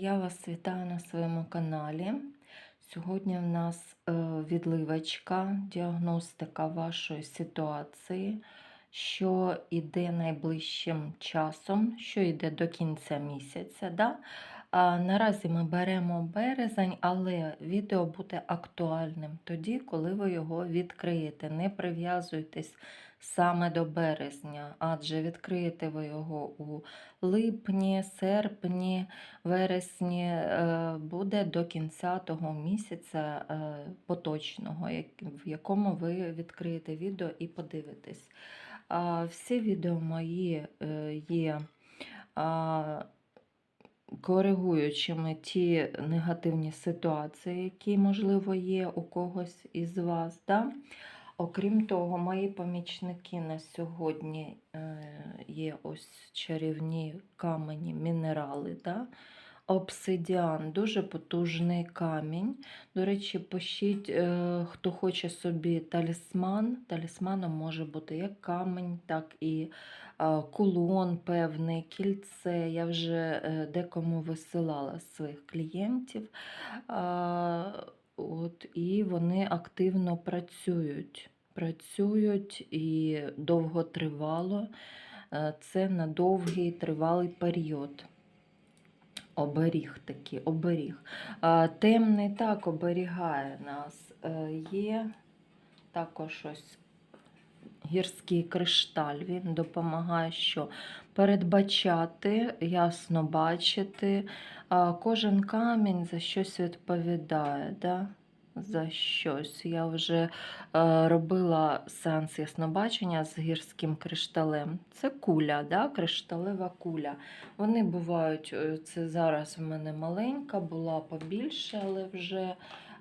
Я вас вітаю на своєму каналі. Сьогодні в нас е, відливочка, діагностика вашої ситуації, що йде найближчим часом, що йде до кінця місяця. Да? Наразі ми беремо березень, але відео буде актуальним тоді, коли ви його відкриєте. Не прив'язуйтесь саме до березня, адже відкриєте ви його у липні, серпні, вересні, е, буде до кінця того місяця е, поточного, в якому ви відкриєте відео і подивитесь. Всі відео мої е, є коригуючими ті негативні ситуації, які, можливо, є у когось із вас. Да? Окрім того, мої помічники на сьогодні е, є ось чарівні камені, мінерали. Да? Обсидіан, дуже потужний камінь. До речі, пишіть, е, хто хоче собі талісман. Талісманом може бути як камінь, так і е, кулон певний, кільце. Я вже декому висилала своїх клієнтів. От, і вони активно працюють. Працюють і довготривало. Е, Це на довгий тривалий період. Оберіг такий, оберіг. Темний так оберігає нас. Е, Є також ось гірський кришталь. Він допомагає що передбачати, ясно бачити. Кожен камінь за щось відповідає. Да? За щось. Я вже е, робила сеанс яснобачення з гірським кришталем. Це куля, да? кришталева куля. Вони бувають, е, це зараз в мене маленька, була побільше, але вже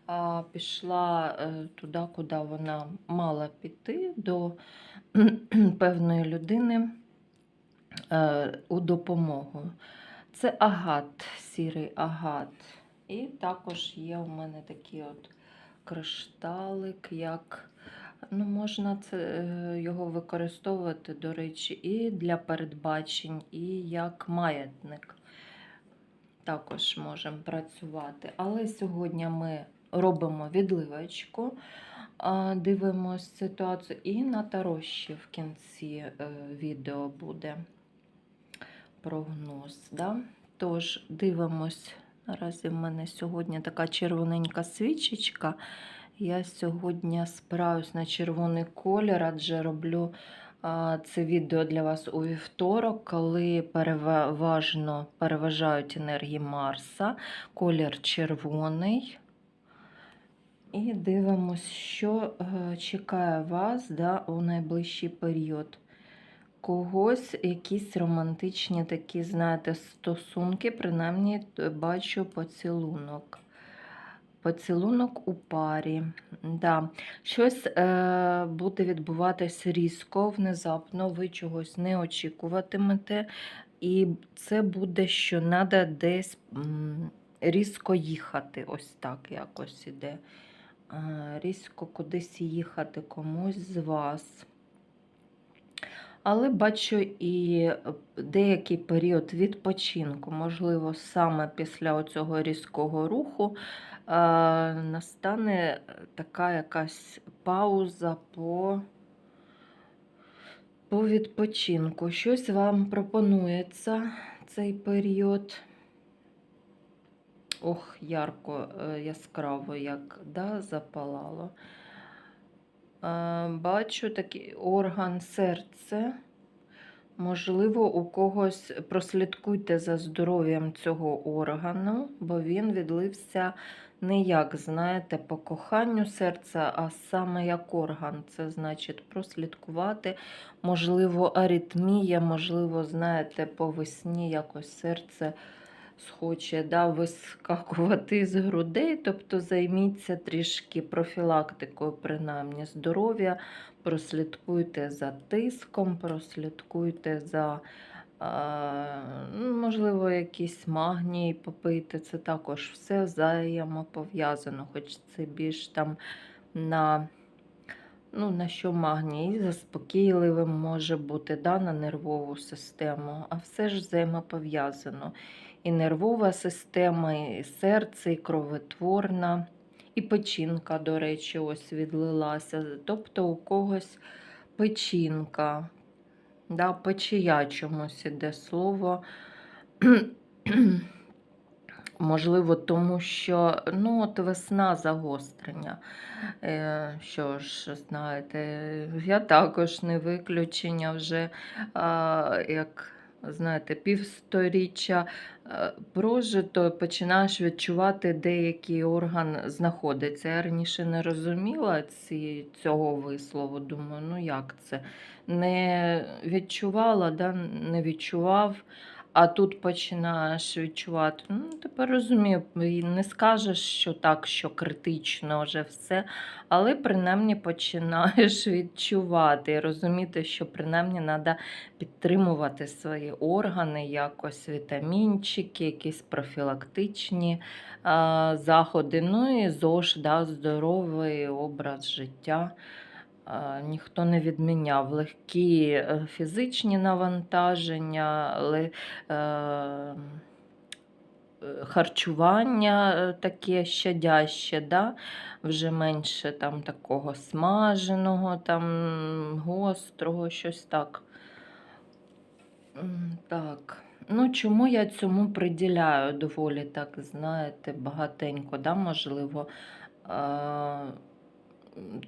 а, пішла е, туди, куди вона мала піти, до певної людини е, у допомогу. Це агат, сірий агат. І також є у мене такий от кришталик, як ну, можна це, е, його використовувати, до речі, і для передбачень, і як маятник. Також можемо працювати. Але сьогодні ми робимо відливочку, а, дивимось ситуацію, і на тарощі в кінці е, відео буде прогноз. Да? Тож дивимось. Наразі в мене сьогодні така червоненька свічечка. Я сьогодні справлюсь на червоний колір, адже роблю це відео для вас у вівторок, коли переважно переважають енергії Марса, колір червоний. І дивимось, що е, чекає вас да, у найближчий період. Когось якісь романтичні такі, знаєте, стосунки, принаймні бачу поцілунок. Поцілунок у парі. Да. Щось е, буде відбуватися різко, внезапно, ви чогось не очікуватимете. І це буде, що треба десь різко їхати. Ось так якось іде. Е, різко кудись їхати комусь з вас. Але бачу і деякий період відпочинку, можливо, саме після цього різкого руху е, настане така якась пауза по, по відпочинку. Щось вам пропонується цей період. Ох, ярко, е, яскраво, як да, запалало. Е, Бачу такий орган серця. Можливо, у когось прослідкуйте за здоров'ям цього органу, бо він відлився не як, знаєте, по коханню серця, а саме як орган. Це значить прослідкувати. Можливо, аритмія, можливо, знаєте, по весні якось серце схоче да, вискакувати з грудей, тобто займіться трішки профілактикою, принаймні здоров'я, прослідкуйте за тиском, прослідкуйте за, е, можливо, якийсь магній попити. Це також все взаємопов'язано, хоч це більш там на. Ну, на що магній заспокійливим може бути да, на нервову систему, а все ж взаємопов'язано. І нервова система, і серце, і кровотворна, і печінка, до речі, ось відлилася. Тобто у когось печінка, да, печія чомусь іде слово. Можливо, тому що ну, от весна загострення. Е, що ж, знаєте, я також не виключення вже, а, як знаєте, півсторіччя е, прожито, починаєш відчувати, де який орган знаходиться. Я раніше не розуміла ці, цього вислову. Думаю, ну як це? Не відчувала, да? не відчував. А тут починаєш відчувати. Ну, тепер розумію, не скажеш, що так, що критично вже все, але принаймні починаєш відчувати і розуміти, що принаймні треба підтримувати свої органи, якось вітамінчики, якісь профілактичні а, заходи. Ну і ЗОЖ, да, здоровий образ життя. А, Ніхто не відміняв легкі е, фізичні навантаження, е, харчування е, таке щадяще, да? вже менше там такого смаженого, там гострого, щось так. Так. Ну, чому я цьому приділяю доволі так, знаєте, багатенько, да, можливо.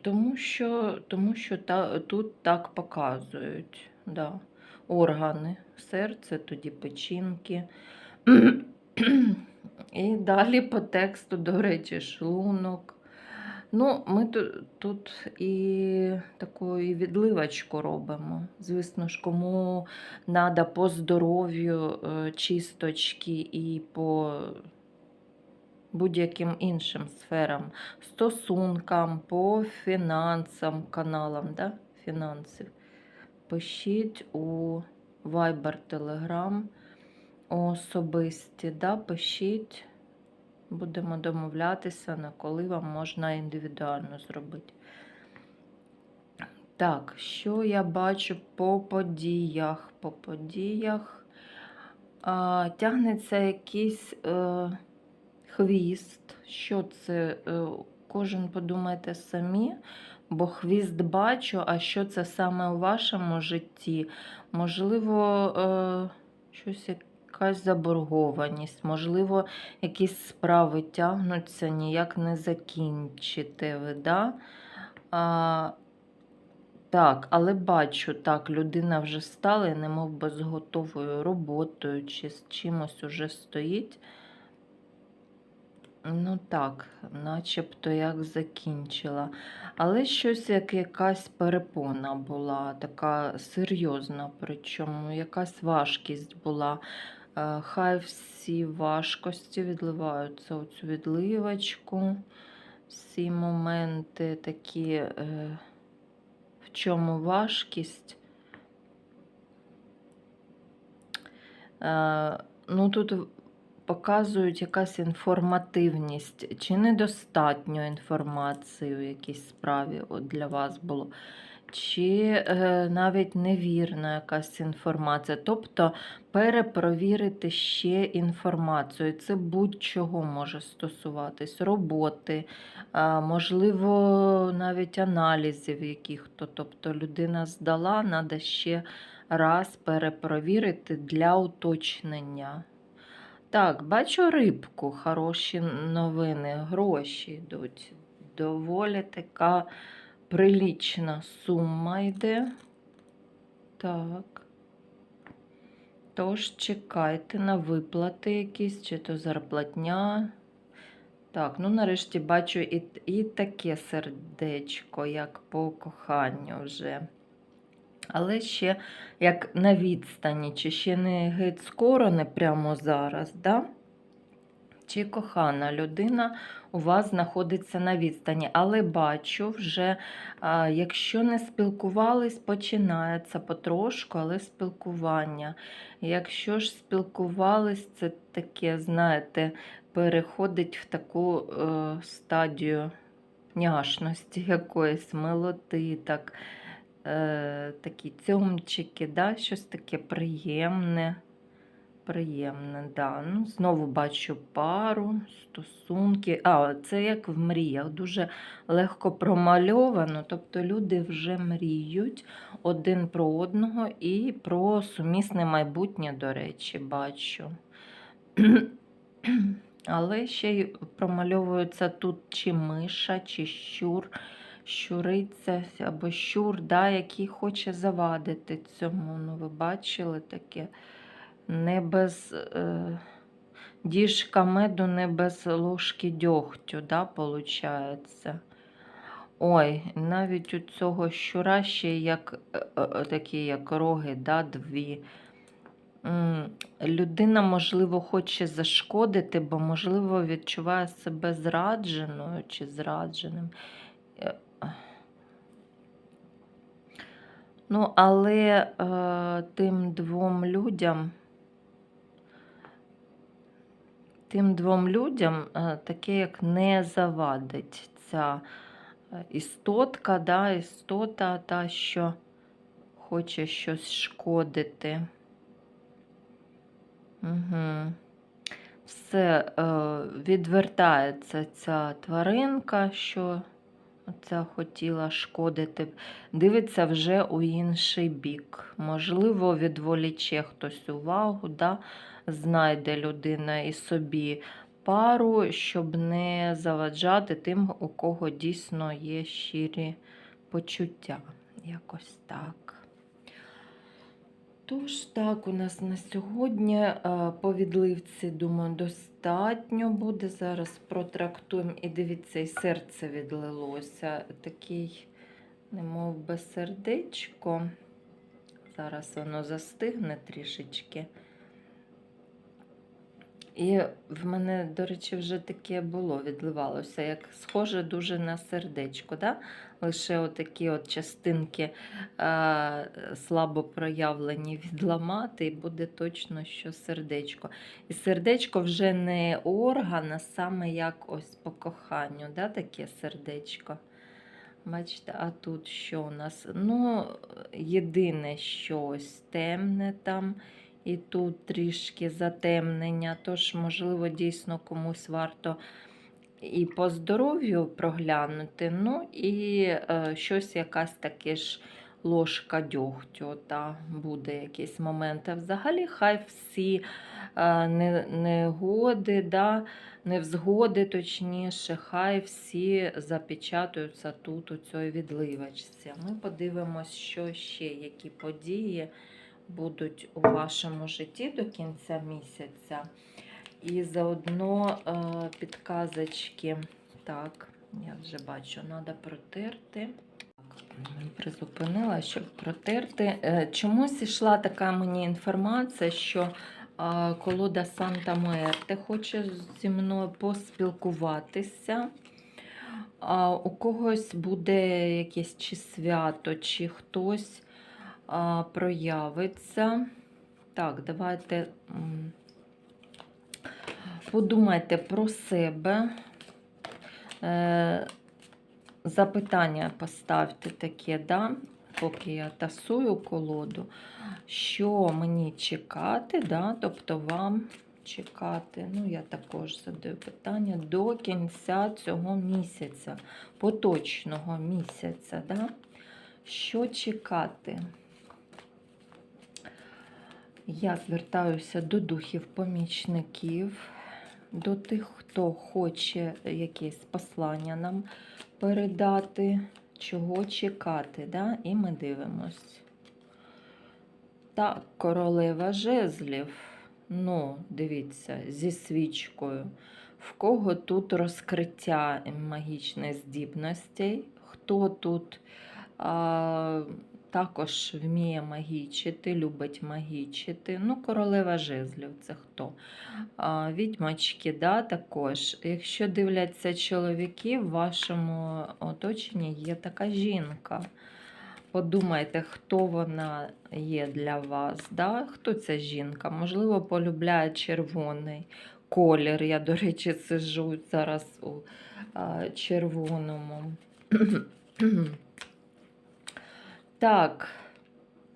Тому що, тому що та, тут так показують. Да. Органи, серце, тоді печінки. І далі по тексту, до речі, шлунок. Ну, ми тут, тут і таку і відливочку робимо. Звісно ж, кому треба по здоров'ю е, чисточки і по будь-яким іншим сферам, стосункам, по фінансам, каналам да? фінансів. Пишіть у Viber, Telegram особисті, да? пишіть. Будемо домовлятися, на коли вам можна індивідуально зробити. Так, що я бачу по подіях? По подіях а, тягнеться якийсь е, хвіст. Що це? Е, кожен подумайте самі, бо хвіст бачу, а що це саме у вашому житті? Можливо, е, щось якась заборгованість, можливо, якісь справи тягнуться, ніяк не закінчите ви. Да? А, так, але бачу, так, людина вже стала, і немов би з готовою роботою чи з чимось уже стоїть. Ну так, начебто як закінчила. Але щось як якась перепона була, така серйозна, причому якась важкість була. Е, Хай всі важкості відливаються у цю відливочку. Всі моменти такі, е, в чому важкість. Е, Ну, тут показують якась інформативність, чи недостатньо інформації у якійсь справі от для вас було, чи е, навіть невірна якась інформація. Тобто перепровірити ще інформацію. Це будь-чого може стосуватись, роботи, можливо, навіть аналізів яких-то. Тобто людина здала, треба ще раз перепровірити для уточнення. Так, бачу рибку, хороші новини, гроші йдуть. Доволі така прилічна сума йде. Так. Тож чекайте на виплати якісь, чи то зарплатня. Так, ну нарешті бачу і, і таке сердечко, як по коханню вже. Але ще як на відстані, чи ще не геть скоро, не прямо зараз, да? чи кохана людина у вас знаходиться на відстані. Але бачу вже, якщо не спілкувались, починається потрошку, але спілкування. Якщо ж спілкувались, це таке, знаєте, переходить в таку е, стадію няшності якоїсь, милоти, так е, такі цьомчики, да, щось таке приємне. приємне, да. Ну, знову бачу пару, стосунки. А, це як в мріях, дуже легко промальовано. Тобто люди вже мріють один про одного і про сумісне майбутнє, до речі, бачу. Але ще й промальовується тут чи миша, чи щур, щуриця або щур, да, який хоче завадити цьому. Ну, ви бачили таке не без е, діжка меду, не без ложки дьогтю, да, получається. Ой, навіть у цього щура ще як е, е, такі, як роги, да, дві. Людина, можливо, хоче зашкодити, бо, можливо, відчуває себе зрадженою чи зрадженим. Ну, але е, тим двом людям, тим двом людям е, таке як не завадить ця е, істотка, да, істота, та, що хоче щось шкодити. Угу. Все е, відвертається ця тваринка, що ця хотіла шкодити, дивиться вже у інший бік. Можливо, відволіче хтось увагу, да? знайде людина і собі пару, щоб не заваджати тим, у кого дійсно є щирі почуття. Якось так. Тож, так, у нас на сьогодні е, по відливці, думаю, достатньо буде. Зараз протрактуємо і дивіться, і серце відлилося. Такий, немов би сердечко. Зараз воно застигне трішечки. І в мене, до речі, вже таке було, відливалося, як схоже дуже на сердечко. Да? Лише отакі от частинки а, слабо проявлені відламати, і буде точно, що сердечко. І сердечко вже не орган, а саме як ось по коханню, да? таке сердечко. Бачите, а тут що у нас? Ну, єдине щось темне там. І тут трішки затемнення, тож, можливо, дійсно комусь варто і по здоров'ю проглянути, ну і е, щось якась таке ж ложка дьогтю, та буде якийсь момент. А взагалі, хай всі е, негоди, да, невзгоди, точніше, хай всі запечатуються тут, у цій відливочці. Ми подивимось, що ще, які події будуть у вашому житті до кінця місяця. І заодно е, підказочки. Так, я вже бачу, треба протерти. Призупинила, щоб протерти. Е, чомусь йшла така мені інформація, що е, колода Санта Мерте хоче зі мною поспілкуватися. У когось буде якесь чи свято, чи хтось проявиться. Так, давайте подумайте про себе. Е, запитання поставте таке, да? поки я тасую колоду, що мені чекати, да? тобто вам чекати, ну, я також задаю питання до кінця цього місяця, поточного місяця. Да? Що чекати? Я звертаюся до духів-помічників, до тих, хто хоче якесь послання нам передати, чого чекати. Да? І ми дивимось. Так, королева жезлів. Ну, дивіться, зі свічкою. В кого тут розкриття магічних здібностей? Хто тут а, також вміє магічити, любить магічити. Ну, королева жезлів це хто? А, Відьмачки, да, також. Якщо дивляться чоловіки, в вашому оточенні є така жінка. Подумайте, хто вона є для вас. Да? Хто ця жінка? Можливо, полюбляє червоний колір. Я, до речі, сижу зараз у а, червоному. Так,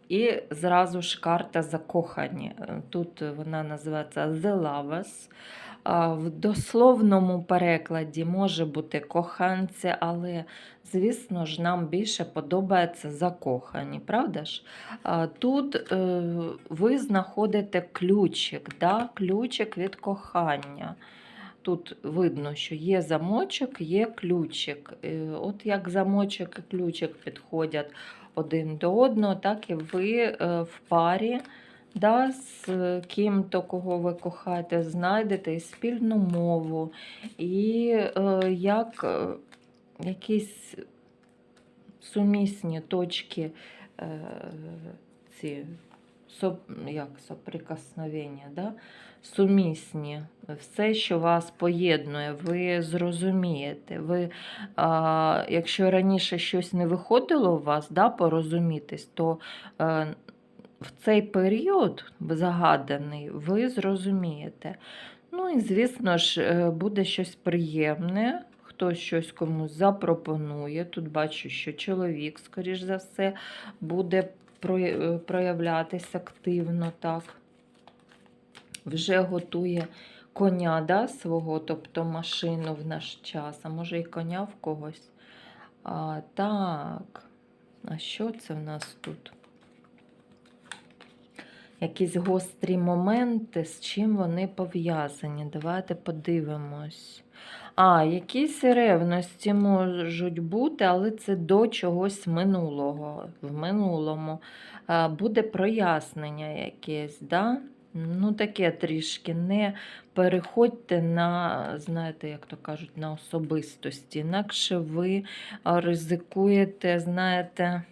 І зразу ж карта закохані. Е, Тут вона називається The Lovers. В дословному перекладі може бути коханці, але, звісно ж, нам більше подобається закохані, правда ж? Тут е, ви знаходите ключик, да? ключик від кохання. Тут видно, що є замочок, є ключик. Е, От як замочок і ключик підходять один до одного, так і ви е, в парі да, з ким-то, кого ви кохаєте, знайдете і спільну мову, і е, як е, якісь сумісні точки ці як соприкосновення, да? Сумісні, все, що вас поєднує, ви зрозумієте. Ви, а, якщо раніше щось не виходило у вас да, порозумітись, то е, в цей період загаданий ви зрозумієте. Ну і, звісно ж, е, буде щось приємне. Хтось щось комусь запропонує. Тут бачу, що чоловік, скоріш за все, буде проявлятися активно так. Вже готує коня да, свого, тобто машину в наш час, а може і коня в когось. А, так, а що це в нас тут? Якісь гострі моменти, з чим вони пов'язані. Давайте подивимось. А, якісь ревності можуть бути, але це до чогось минулого. В минулому буде прояснення якесь, да? Ну, таке трішки. Не переходьте на, знаєте, як то кажуть, на особистості. Інакше ви ризикуєте, знаєте,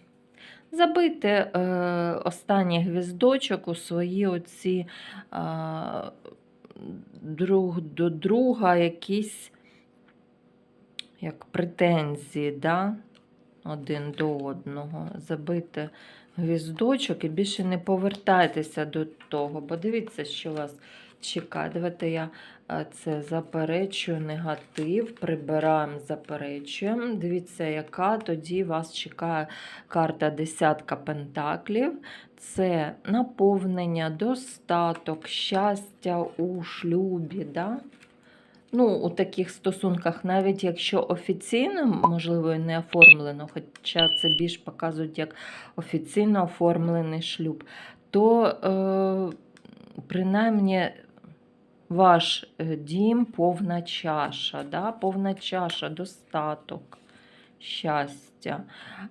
забити е, останній гвіздочок у свої оці а, друг до друга якісь як претензії, да? один до одного. Забити гвіздочок і більше не повертайтеся до того, бо дивіться, що вас чекає. Давайте я е, це заперечую негатив, прибираємо, заперечуємо. Дивіться, яка тоді вас чекає карта десятка пентаклів. Це наповнення, достаток, щастя у шлюбі. Да? Ну, у таких стосунках, навіть якщо офіційно, можливо, і не оформлено, хоча це більш показують як офіційно оформлений шлюб, то е, принаймні ваш е, дім повна чаша, да? повна чаша, достаток, щастя.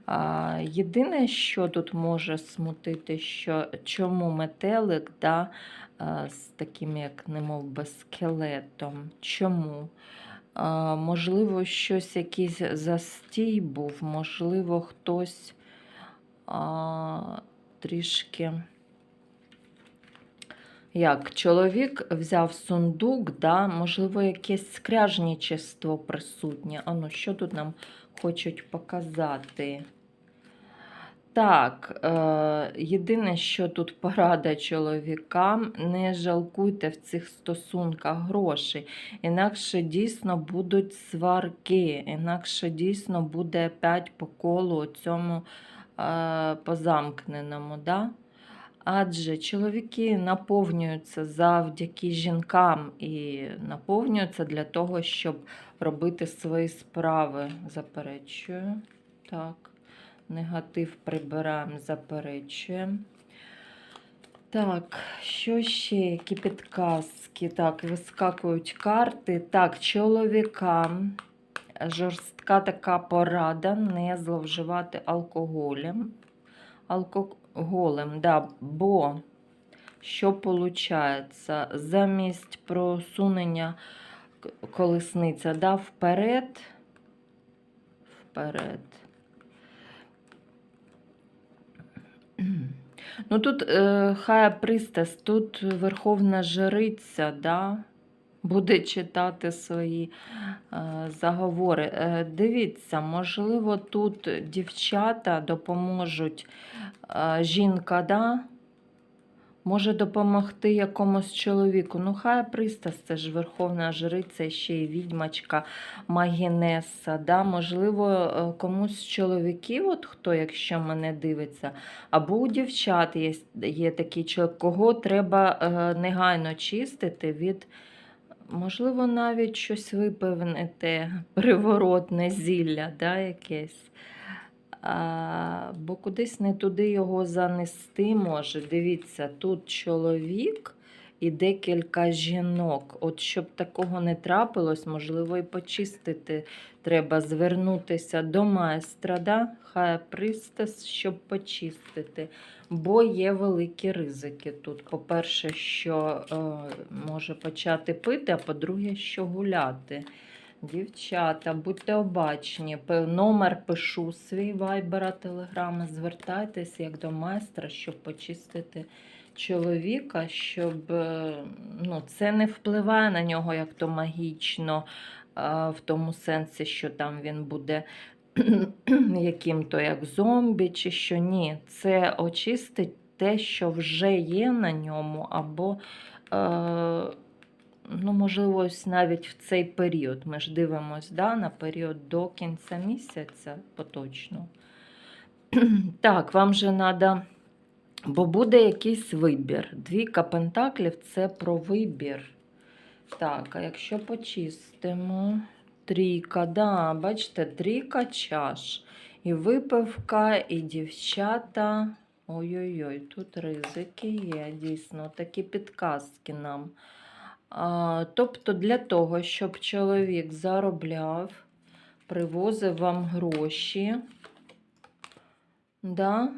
А, єдине, що тут може смутити, що чому метелик да, з таким, як немов би, скелетом. Чому? Можливо, щось якийсь застій був, можливо, хтось а, трішки. Як чоловік взяв сундук, да, можливо, якесь скряжничество присутнє. А ну, що тут нам хочуть показати? Так, е, єдине, що тут порада чоловікам, не жалкуйте в цих стосунках грошей. Інакше дійсно будуть сварки, інакше дійсно буде опять по колу цьому е, позамкненому. Да? Адже чоловіки наповнюються завдяки жінкам і наповнюються для того, щоб робити свої справи. Заперечую. Так, негатив прибираємо, заперечуємо. Так, що ще? Які підказки? Так, вискакують карти. Так, чоловікам. Жорстка така порада не зловживати алкоголем. Алкоголем, да, бо що виходить? Замість просунення колесниця да, вперед, вперед. Ну тут е, хай пристас, тут Верховна Жриця, да, буде читати свої е, заговори. Е, дивіться, можливо, тут дівчата допоможуть. Е, жінка, да, може допомогти якомусь чоловіку. Ну, хай Пристас, це ж верховна жриця, ще й відьмачка Магінеса. Да? Можливо, е, комусь з чоловіків, от хто, якщо мене дивиться, або у дівчат є, є такий чоловік, кого треба е, негайно чистити від. Можливо, навіть щось випевнити, приворотне зілля, да, якесь. А, бо кудись не туди його занести може. Дивіться, тут чоловік і декілька жінок. От щоб такого не трапилось, можливо, і почистити треба звернутися до майстра, да? хай пристас, щоб почистити. Бо є великі ризики тут. По-перше, що е, може почати пити, а по-друге, що гуляти. Дівчата, будьте обачні. Номер пишу свій вайбера, телеграми. Звертайтесь як до майстра, щоб почистити чоловіка, щоб е, ну, це не впливає на нього як то магічно, в тому сенсі, що там він буде яким-то як зомбі, чи що ні. Це очистить те, що вже є на ньому, або. Е, ну, можливо, ось навіть в цей період. Ми ж дивимось да, на період до кінця місяця поточно. Так, вам же треба, бо буде якийсь вибір. Двійка пентаклів це про вибір. Так, а якщо почистимо, трійка, да, бачите, трійка чаш. І випивка, і дівчата. Ой-ой-ой, тут ризики є, дійсно, такі підказки нам. Тобто для того, щоб чоловік заробляв, привозив вам гроші, да?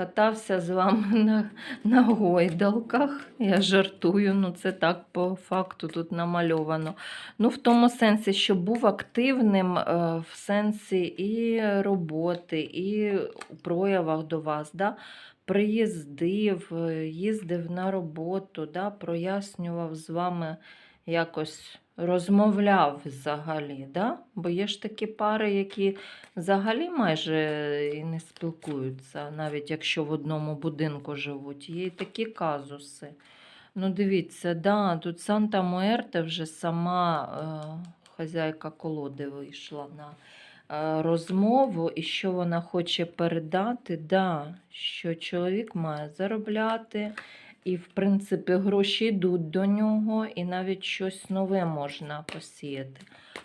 катався з вами на, на гойдалках. Я жартую, ну це так по факту тут намальовано. Ну, в тому сенсі, що був активним е, в сенсі і роботи, і у проявах до вас. Да? Приїздив, е, їздив на роботу, да, прояснював з вами якось розмовляв взагалі. Да? Бо є ж такі пари, які взагалі майже і не спілкуються, навіть якщо в одному будинку живуть. Є і такі казуси. Ну, дивіться, да, тут Санта Муерте вже сама е, хазяйка колоди вийшла на е, розмову, і що вона хоче передати, да, що чоловік має заробляти, і, в принципі, гроші йдуть до нього, і навіть щось нове можна посіяти.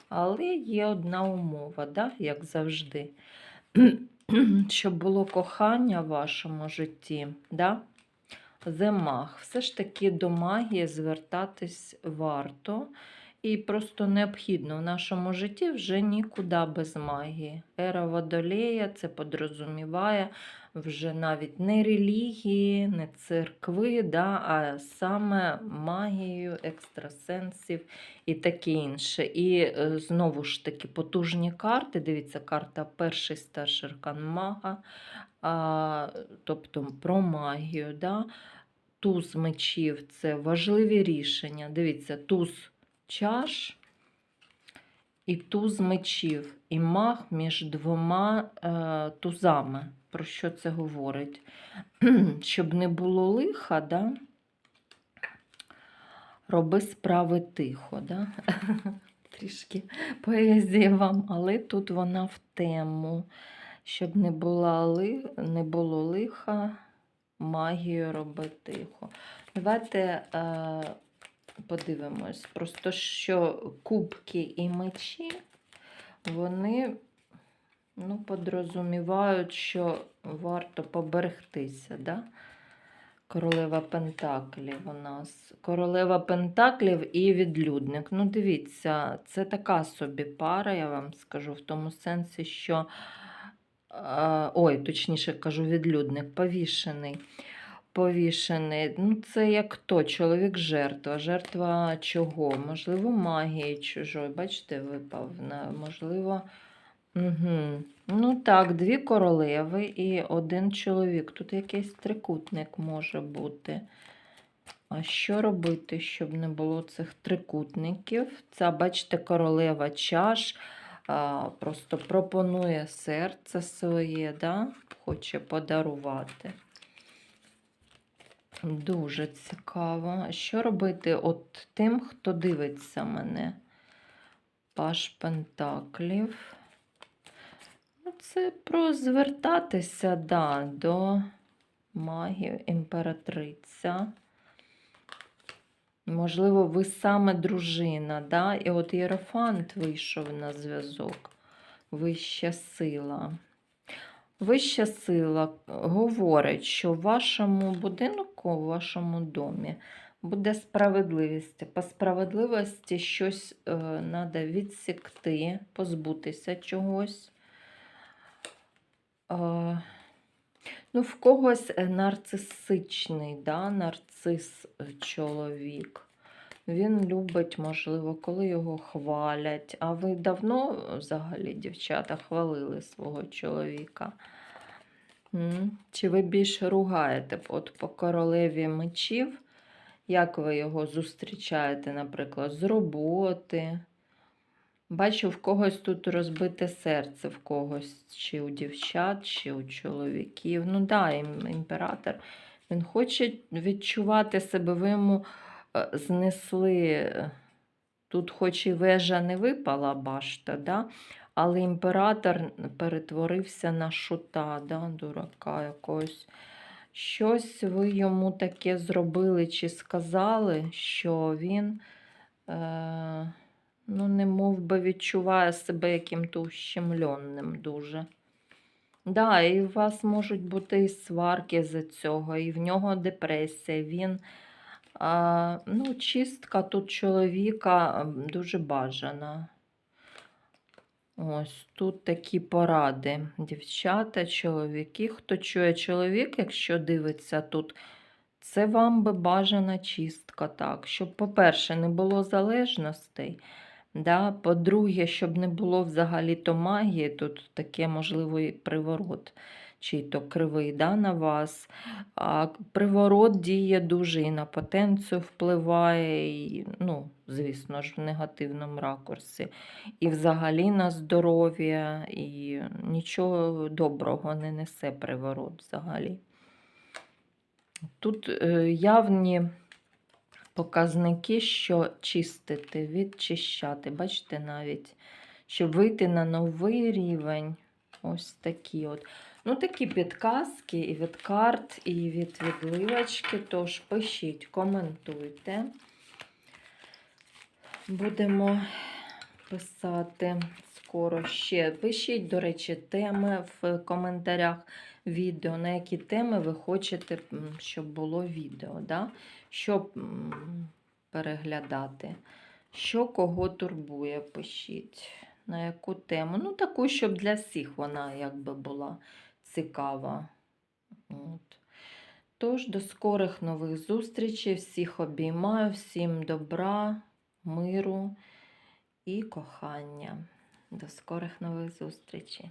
Але є одна умова, да, як завжди, щоб було кохання в вашому житті. Да? Земах. Все ж таки до магії звертатись варто. І просто необхідно в нашому житті вже нікуди без магії. Ера Водолея це подрозуміває вже навіть не релігії, не церкви, да, а саме магію, екстрасенсів і таке інше. І е, знову ж таки потужні карти. Дивіться, карта перший старший аркан мага, а, тобто про магію. Да. Туз мечів це важливі рішення. Дивіться, туз чаш і туз мечів, і маг між двома е, тузами. Про що це говорить? Щоб не було лиха, да? роби справи тихо. Да? Трішки поезії вам, але тут вона в тему. Щоб не, була ли... не було лиха, магію роби тихо. Давайте е, подивимось. Просто що кубки і мечі, вони ну, подрозумівають, що варто поберегтися. Да? Королева Пентаклів у нас. Королева Пентаклів і відлюдник. Ну, дивіться, це така собі пара, я вам скажу, в тому сенсі, що. е, Ой, точніше кажу, відлюдник, повішений. Повішений. Ну, це як то, чоловік жертва. Жертва чого? Можливо, магії чужої. Бачите, випав. Можливо. Угу. Ну так, дві королеви і один чоловік. Тут якийсь трикутник може бути. А що робити, щоб не було цих трикутників? Ця, бачите, королева чаш а, просто пропонує серце своє, да? хоче подарувати. Дуже цікаво. Що робити от тим, хто дивиться мене? Паш Пентаклів. Ну, Це про звертатися да, до магів, імператриця. Можливо, ви саме дружина, да? і от Єрофант вийшов на зв'язок. Вища сила. Вища сила говорить, що в вашому будинку, в вашому домі буде справедливість. По справедливості щось треба відсікти, позбутися чогось. Е, ну, в когось е, нарцисичний, да? нарцис е, чоловік. Він любить, можливо, коли його хвалять. А ви давно е, взагалі, дівчата, хвалили свого чоловіка? Чи ви більше ругаєте от по королеві мечів? Як ви його зустрічаєте, наприклад, з роботи? Бачу, в когось тут розбите серце, в когось, чи у дівчат, чи у чоловіків. Ну да, імператор. Він хоче відчувати себе, ви йому знесли. е, Тут, хоч і вежа не випала башта, да? але імператор перетворився на шута, да? дурака якогось. Щось ви йому таке зробили чи сказали, що він е, ну, не мов би відчуває себе яким-то ущемленним дуже. Да, і у вас можуть бути і сварки за цього, і в нього депресія. Він, а, ну, чистка тут чоловіка дуже бажана. Ось тут такі поради. Дівчата, чоловіки. Хто чує чоловік, якщо дивиться тут, це вам би бажана чистка, так. Щоб, по-перше, не було залежностей. Да? По-друге, щоб не було взагалі-то магії, тут таке, можливо, і приворот, чи то кривий да, на вас. А приворот діє дуже і на потенцію впливає, і, ну, звісно ж, в негативному ракурсі. І взагалі на здоров'я, і нічого доброго не несе приворот взагалі. Тут е, явні показники, що чистити, відчищати. Бачите, навіть, щоб вийти на новий рівень. Ось такі от. Ну, такі підказки і від карт, і від відливочки. Тож пишіть, коментуйте. Будемо писати скоро ще. Пишіть, до речі, теми в коментарях відео, на які теми ви хочете, щоб було відео. Да? Щоб переглядати. Що кого турбує, пишіть. На яку тему? Ну, таку, щоб для всіх вона якби була цікава. От. Тож, до скорих нових зустрічей. Всіх обіймаю, всім добра, миру і кохання. До скорих нових зустрічей.